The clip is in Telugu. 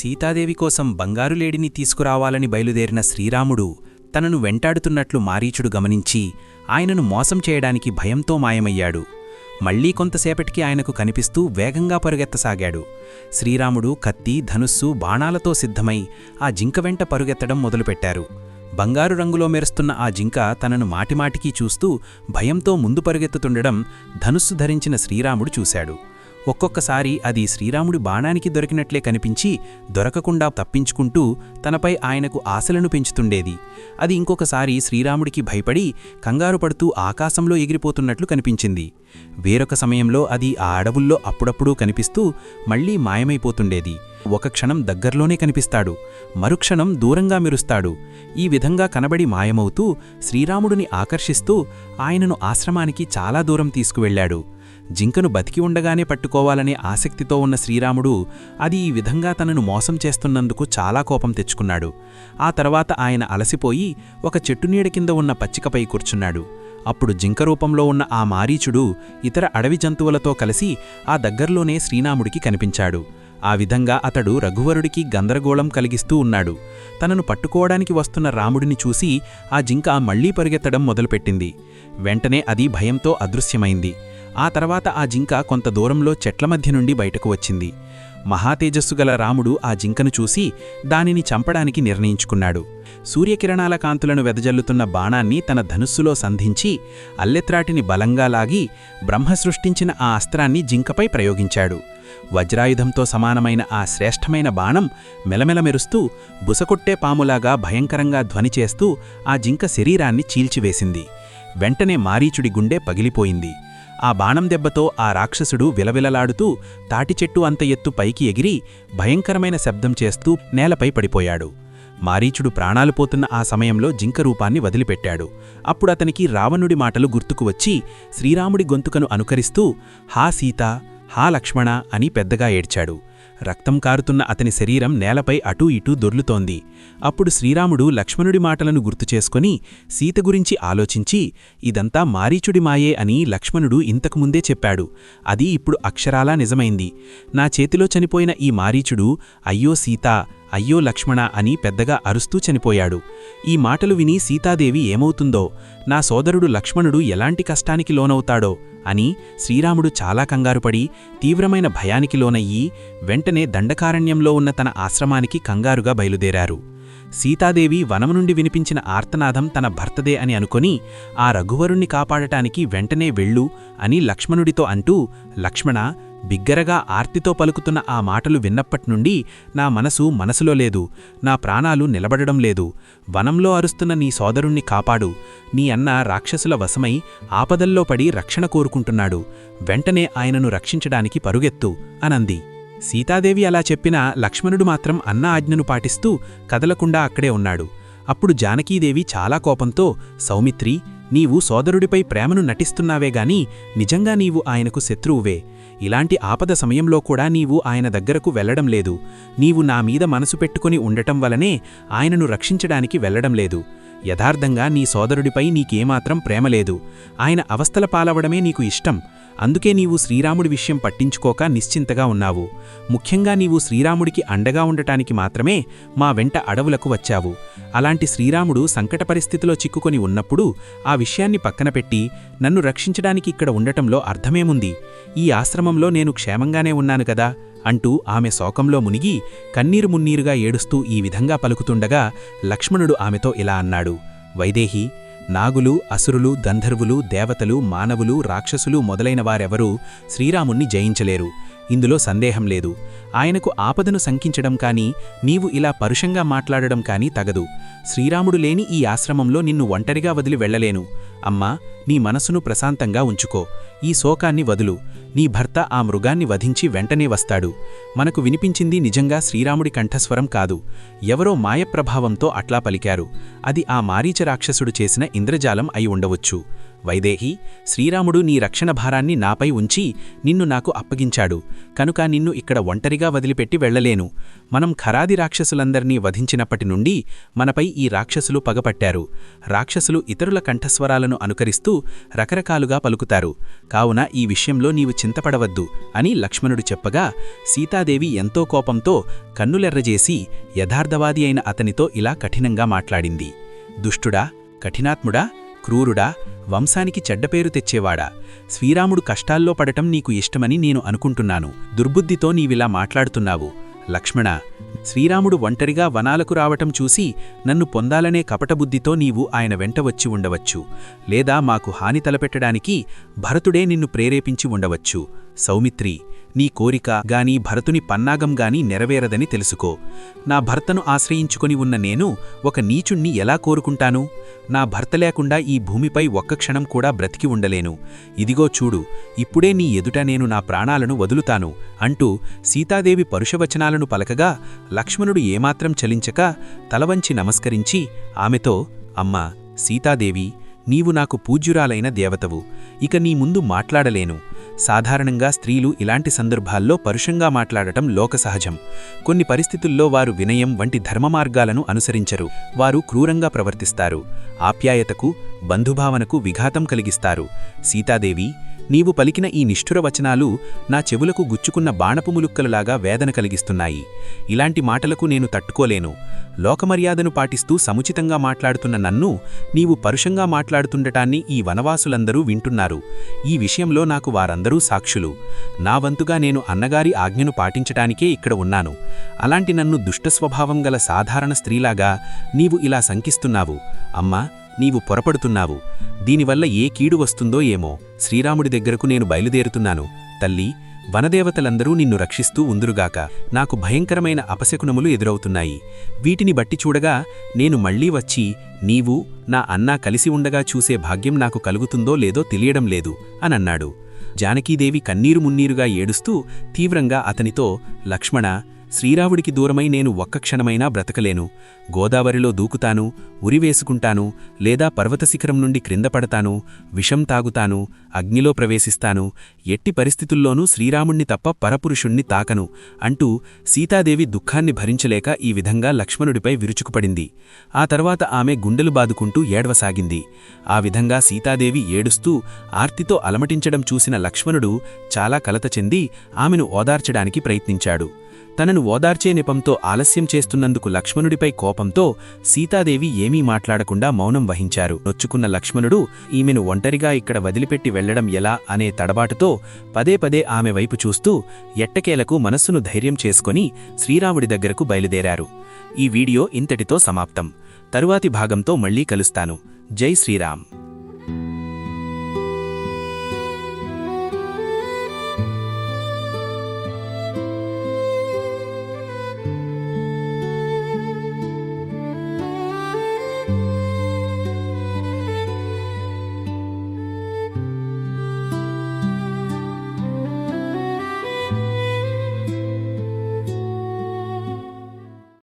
సీతాదేవి కోసం బంగారు లేడిని తీసుకురావాలని బయలుదేరిన శ్రీరాముడు తనను వెంటాడుతున్నట్లు మారీచుడు గమనించి ఆయనను మోసం చేయడానికి భయంతో మాయమయ్యాడు. మళ్ళీ కొంతసేపటికి ఆయనకు కనిపిస్తూ వేగంగా పరుగెత్తసాగాడు. శ్రీరాముడు కత్తి ధనుస్సు బాణాలతో సిద్ధమై ఆ జింక వెంట పరుగెత్తడం మొదలుపెట్టారు. బంగారు రంగులో మెరుస్తున్న ఆ జింక తనను మాటిమాటికీ చూస్తూ భయంతో ముందు పరుగెత్తుతుండడం ధనుస్సు ధరించిన శ్రీరాముడు చూశాడు. ఒక్కొక్కసారి అది శ్రీరాముడి బాణానికి దొరికినట్లే కనిపించి దొరకకుండా తప్పించుకుంటూ తనపై ఆయనకు ఆశలను పెంచుతుండేది. అది ఇంకొకసారి శ్రీరాముడికి భయపడి కంగారు పడుతూ ఆకాశంలో ఎగిరిపోతున్నట్లు కనిపించింది. వేరొక సమయంలో అది ఆ అడవుల్లో అప్పుడప్పుడూ కనిపిస్తూ మళ్ళీ మాయమైపోతుండేది. ఒక క్షణం దగ్గర్లోనే కనిపిస్తాడు. మరుక్షణం దూరంగా మెరుస్తాడు. ఈ విధంగా కనబడి మాయమవుతూ శ్రీరాముడిని ఆకర్షిస్తూ ఆయనను ఆశ్రమానికి చాలా దూరం తీసుకువెళ్ళాడు జింకను బతికి ఉండగానే పట్టుకోవాలనే ఆసక్తితో ఉన్న శ్రీరాముడు అది ఈ విధంగా తనను మోసం చేస్తున్నందుకు చాలా కోపం తెచ్చుకున్నాడు. ఆ తర్వాత ఆయన అలసిపోయి ఒక చెట్టు నీడ కింద ఉన్న పచ్చికపై కూర్చున్నాడు. అప్పుడు జింక రూపంలో ఉన్న ఆ మారీచుడు ఇతర అడవి జంతువులతో కలిసి ఆ దగ్గర్లోనే శ్రీరాముడికి కనిపించాడు. ఆ విధంగా అతడు రఘువరుడికి గందరగోళం కలిగిస్తూ ఉన్నాడు. తనను పట్టుకోవడానికి వస్తున్న రాముడిని చూసి ఆ జింక మళ్ళీ పరిగెత్తడం మొదలుపెట్టింది. వెంటనే అది భయంతో అదృశ్యమైంది. ఆ తర్వాత ఆ జింక కొంత దూరంలో చెట్ల మధ్య నుండి బయటకు వచ్చింది. మహాతేజస్సుగల రాముడు ఆ జింకను చూసి దానిని చంపడానికి నిర్ణయించుకున్నాడు. సూర్యకిరణాల కాంతులను వెదజల్లుతున్న బాణాన్ని తన ధనుస్సులో సంధించి అల్లెత్రాటిని బలంగా లాగి బ్రహ్మ సృష్టించిన ఆ అస్త్రాన్ని జింకపై ప్రయోగించాడు. వజ్రాయుధంతో సమానమైన ఆ శ్రేష్టమైన బాణం మెలమెల మెరుస్తూ బుసకొట్టే పాములాగా భయంకరంగా ధ్వని చేస్తూ ఆ జింక శరీరాన్ని చీల్చివేసింది. వెంటనే మారీచుడి గుండె పగిలిపోయింది. ఆ బాణం దెబ్బతో ఆ రాక్షసుడు విలవిలలాడుతూ తాటిచెట్టు అంత ఎత్తు పైకి ఎగిరి భయంకరమైన శబ్దం చేస్తూ నేలపై పడిపోయాడు. మారీచుడు ప్రాణాలు పోతున్న ఆ సమయంలో జింక రూపాన్ని వదిలిపెట్టాడు. అప్పుడు అతనికి రావణుడి మాటలు గుర్తుకు వచ్చి శ్రీరాముడి గొంతుకను అనుకరిస్తూ హా సీత హా లక్ష్మణ అని పెద్దగా ఏడ్చాడు. రక్తం కారుతున్న అతని శరీరం నేలపై అటూ ఇటూ దొర్లుతోంది. అప్పుడు శ్రీరాముడు లక్ష్మణుడి మాటలను గుర్తుచేసుకొని సీత గురించి ఆలోచించి ఇదంతా మారీచుడి మాయే అని లక్ష్మణుడు ఇంతకుముందే చెప్పాడు. అది ఇప్పుడు అక్షరాలా నిజమైంది. నా చేతిలో చనిపోయిన ఈ మారీచుడు అయ్యో సీత అయ్యో లక్ష్మణ అని పెద్దగా అరుస్తూ చనిపోయాడు. ఈ మాటలు విని సీతాదేవి ఏమవుతుందో నా సోదరుడు లక్ష్మణుడు ఎలాంటి కష్టానికి లోనవుతాడో అని శ్రీరాముడు చాలా కంగారుపడి తీవ్రమైన భయానికి లోనయ్యి వెంటనే దండకారణ్యంలో ఉన్న తన ఆశ్రమానికి కంగారుగా బయలుదేరారు. సీతాదేవి వనము నుండి వినిపించిన ఆర్తనాదం తన భర్తదే అని అనుకొని ఆ రఘువరుణ్ణి కాపాడటానికి వెంటనే వెళ్ళు అని లక్ష్మణుడితో అంటూ లక్ష్మణ బిగ్గరగా ఆర్తితో పలుకుతున్న ఆ మాటలు విన్నప్పట్నుండి నా మనసు మనసులో లేదు నా ప్రాణాలు నిలబడడం లేదు వనంలో అరుస్తున్న నీ సోదరుణ్ణి కాపాడు నీ అన్న రాక్షసుల వశమై ఆపదల్లో పడి రక్షణ కోరుకుంటున్నాడు వెంటనే ఆయనను రక్షించడానికి పరుగెత్తు అనంది. సీతాదేవి అలా చెప్పినా లక్ష్మణుడు మాత్రం అన్న ఆజ్ఞను పాటిస్తూ కదలకుండా అక్కడే ఉన్నాడు. అప్పుడు జానకీదేవి చాలా కోపంతో సౌమిత్రి నీవు సోదరుడిపై ప్రేమను నటిస్తున్నావేగాని నిజంగా నీవు ఆయనకు శత్రువువే. ఇలాంటి ఆపద సమయంలో కూడా నీవు ఆయన దగ్గరకు వెళ్ళడం లేదు. నీవు నా మీద మనసు పెట్టుకుని ఉండటం వలనే ఆయనను రక్షించడానికి వెళ్ళడం లేదు. యథార్థంగా నీ సోదరుడిపై నీకేమాత్రం ప్రేమలేదు ఆయన అవస్థల పాలవడమే నీకు ఇష్టం. అందుకే నీవు శ్రీరాముడి విషయం పట్టించుకోక నిశ్చింతగా ఉన్నావు. ముఖ్యంగా నీవు శ్రీరాముడికి అండగా ఉండటానికి మాత్రమే మా వెంట అడవులకు వచ్చావు. అలాంటి శ్రీరాముడు సంకట పరిస్థితిలో చిక్కుకొని ఉన్నప్పుడు ఆ విషయాన్ని పక్కనపెట్టి నన్ను రక్షించడానికి ఇక్కడ ఉండటంలో అర్థమేముంది? ఈ ఆశ్రమంలో నేను క్షేమంగానే ఉన్నాను కదా? అంటూ ఆమె శోకంలో మునిగి కన్నీరు మున్నీరుగా ఏడుస్తూ ఈ విధంగా పలుకుతుండగా లక్ష్మణుడు ఆమెతో ఇలా అన్నాడు. వైదేహి నాగులు అసురులు గంధర్వులు దేవతలు మానవులు రాక్షసులు మొదలైన వారెవరూ శ్రీరాముణ్ణి జయించలేరు. ఇందులో సందేహం లేదు. ఆయనకు ఆపదను శంకించడం కాని నీవు ఇలా పరుషంగా మాట్లాడడం కాని తగదు. శ్రీరాముడు లేని ఈ ఆశ్రమంలో నిన్ను ఒంటరిగా వదిలి వెళ్ళలేను అమ్మా నీ మనసును ప్రశాంతంగా ఉంచుకో. ఈ శోకాన్ని వదులు. నీ భర్త ఆ మృగాన్ని వధించి వెంటనే వస్తాడు. మనకు వినిపించింది నిజంగా శ్రీరాముడి కంఠస్వరం కాదు. ఎవరో మాయప్రభావంతో అట్లా పలికారు. అది ఆ మారీచ రాక్షసుడు చేసిన ఇంద్రజాలం అయి ఉండవచ్చు. వైదేహి శ్రీరాముడు నీ రక్షణ భారాన్ని నాపై ఉంచి నిన్ను నాకు అప్పగించాడు. కనుక నిన్ను ఇక్కడ ఒంటరిగా వదిలిపెట్టి వెళ్ళలేను మనం ఖరాది రాక్షసులందర్నీ వధించినప్పటి నుండి మనపై ఈ రాక్షసులు పగపట్టారు. రాక్షసులు ఇతరుల కంఠస్వరాలను అనుకరిస్తూ రకరకాలుగా పలుకుతారు. కావున ఈ విషయంలో నీవు చింతపడవద్దు అని లక్ష్మణుడు చెప్పగా సీతాదేవి ఎంతో కోపంతో కన్నులెర్రజేసి యథార్థవాది అయిన అతనితో ఇలా కఠినంగా మాట్లాడింది. దుష్టుడా కఠినాత్ముడా క్రూరుడా వంశానికి చెడ్డపేరు తెచ్చేవాడా? శ్రీరాముడు కష్టాల్లో పడటం నీకు ఇష్టమని నేను అనుకుంటున్నాను. దుర్బుద్ధితో నీవిలా మాట్లాడుతున్నావు. లక్ష్మణ శ్రీరాముడు ఒంటరిగా వనాలకు రావటం చూసి నన్ను పొందాలనే కపటబుద్ధితో నీవు ఆయన వెంట వచ్చి ఉండవచ్చు. లేదా మాకు హాని తలపెట్టడానికి భరతుడే నిన్ను ప్రేరేపించి ఉండవచ్చు. సౌమిత్రి నీ కోరిక గాని భరతుని పన్నాగం గాని నెరవేరదని తెలుసుకో. నా భర్తను ఆశ్రయించుకొని ఉన్న నేను ఒక నీచుణ్ణి ఎలా కోరుకుంటాను? నా భర్త లేకుండా ఈ భూమిపై ఒక్క క్షణం కూడా బ్రతికి ఉండలేను. ఇదిగో చూడు ఇప్పుడే నీ ఎదుట నేను నా ప్రాణాలను వదులుతాను అంటూ సీతాదేవి పరుషవచనాలను పలకగా లక్ష్మణుడు ఏమాత్రం చలించక తలవంచి నమస్కరించి ఆమెతో అమ్మా సీతాదేవి నీవు నాకు పూజ్యురాలైన దేవతవు. ఇక నీ ముందు మాట్లాడలేను. సాధారణంగా స్త్రీలు ఇలాంటి సందర్భాల్లో పరుషంగా మాట్లాడటం లోకసహజం కొన్ని పరిస్థితుల్లో వారు వినయం వంటి ధర్మమార్గాలను అనుసరించరు. వారు క్రూరంగా ప్రవర్తిస్తారు. ఆప్యాయతకు బంధుభావనకు విఘాతం కలిగిస్తారు. సీతాదేవి నీవు పలికిన ఈ నిష్ఠుర వచనాలు నా చెవులకు గుచ్చుకున్న బాణపు ములుక్కలలాగా వేదన కలిగిస్తున్నాయి. ఇలాంటి మాటలకు నేను తట్టుకోలేను. లోకమర్యాదను పాటిస్తూ సముచితంగా మాట్లాడుతున్న నన్ను నీవు పరుషంగా మాట్లాడుతుండటాన్ని ఈ వనవాసులందరూ వింటున్నారు. ఈ విషయంలో నాకు వారందరూ సాక్షులు. నా వంతుగా నేను అన్నగారి ఆజ్ఞను పాటించటానికే ఇక్కడ ఉన్నాను. అలాంటి నన్ను దుష్టస్వభావం గల సాధారణ స్త్రీలాగా నీవు ఇలా శంకిస్తున్నావు. అమ్మా నీవు పొరపడుతున్నావు. దీనివల్ల ఏ కీడు వస్తుందో ఏమో శ్రీరాముడి దగ్గరకు నేను బయలుదేరుతున్నాను. తల్లి వనదేవతలందరూ నిన్ను రక్షిస్తూ ఉందురుగాక. నాకు భయంకరమైన అపశకునములు ఎదురవుతున్నాయి. వీటిని బట్టి చూడగా నేను మళ్ళీ వచ్చి నీవు నా అన్నా కలిసి ఉండగా చూసే భాగ్యం నాకు కలుగుతుందో లేదో తెలియడం లేదు అనన్నాడు. జానకీదేవి కన్నీరు మున్నీరుగా ఏడుస్తూ తీవ్రంగా అతనితో లక్ష్మణ శ్రీరావుడికి దూరమై నేను ఒక్క క్షణమైనా బ్రతకలేను. గోదావరిలో దూకుతాను ఉరివేసుకుంటాను లేదా పర్వతశిఖరం నుండి క్రింద పడతాను విషం తాగుతాను అగ్నిలో ప్రవేశిస్తాను. ఎట్టి పరిస్థితుల్లోనూ శ్రీరాముణ్ణి తప్ప పరపురుషుణ్ణి తాకను అంటూ సీతాదేవి దుఃఖాన్ని భరించలేక ఈ విధంగా లక్ష్మణుడిపై విరుచుకుపడింది. ఆ తర్వాత ఆమె గుండెలు బాదుకుంటూ ఏడవసాగింది. ఆ విధంగా సీతాదేవి ఏడుస్తూ ఆర్తితో అలమటించడం చూసిన లక్ష్మణుడు చాలా కలత చెంది ఆమెను ఓదార్చడానికి ప్రయత్నించాడు. తనను ఓదార్చే నెపంతో ఆలస్యం చేస్తున్నందుకు లక్ష్మణుడిపై కోపంతో సీతాదేవి ఏమీ మాట్లాడకుండా మౌనం వహించారు. నొచ్చుకున్న లక్ష్మణుడు ఈమెను ఒంటరిగా ఇక్కడ వదిలిపెట్టి వెళ్ళడం ఎలా? అనే తడబాటుతో పదే పదే ఆమె వైపు చూస్తూ ఎట్టకేలకు మనస్సును ధైర్యం చేసుకుని శ్రీరాముడి దగ్గరకు బయలుదేరారు. ఈ వీడియో ఇంతటితో సమాప్తం. తరువాతి భాగంతో మళ్ళీ కలుస్తాను. జై శ్రీరామ్.